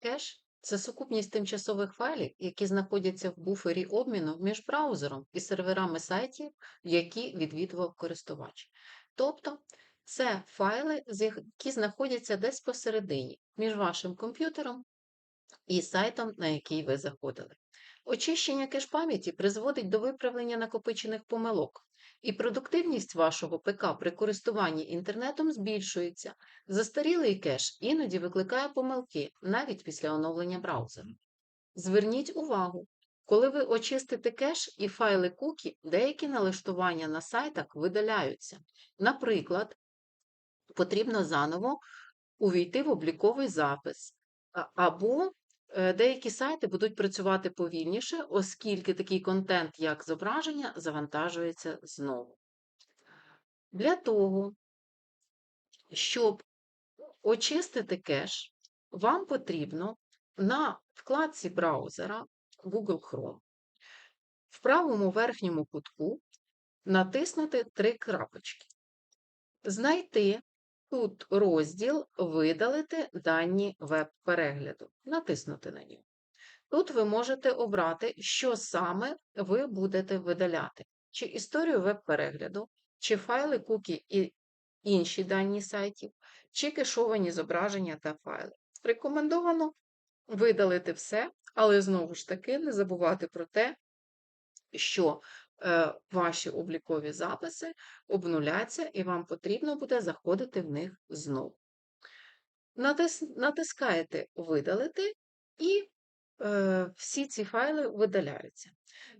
Кеш це сукупність тимчасових файлів, які знаходяться в буфері обміну між браузером і серверами сайтів, які відвідував користувач. Тобто це файли, які знаходяться десь посередині між вашим комп'ютером і сайтом, на який ви заходили. Очищення кеш-пам'яті призводить до виправлення накопичених помилок, і продуктивність вашого ПК при користуванні інтернетом збільшується. Застарілий кеш іноді викликає помилки навіть після оновлення браузера. Зверніть увагу, коли ви очистите кеш і файли кукі, деякі налаштування на сайтах видаляються. Наприклад, потрібно заново увійти в обліковий запис, або е, деякі сайти будуть працювати повільніше, оскільки такий контент, як зображення, завантажується знову. Для того, щоб очистити кеш, вам потрібно на вкладці браузера Google Chrome в правому верхньому кутку натиснути три крапочки. Знайти тут розділ Видалити дані веб-перегляду. Натиснути на нього. Тут ви можете обрати, що саме ви будете видаляти: чи історію веб-перегляду, чи файли кукі і інші дані сайтів, чи кешовані зображення та файли. Рекомендовано видалити все, але знову ж таки не забувати про те, що ваші облікові записи обнуляться, і вам потрібно буде заходити в них знову. Натис, натискаєте Видалити, і е, всі ці файли видаляються.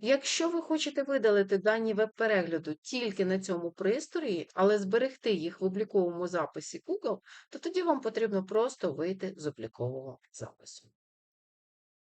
Якщо ви хочете видалити дані веб-перегляду тільки на цьому пристрої, але зберегти їх в обліковому записі Google, то тоді вам потрібно просто вийти з облікового запису.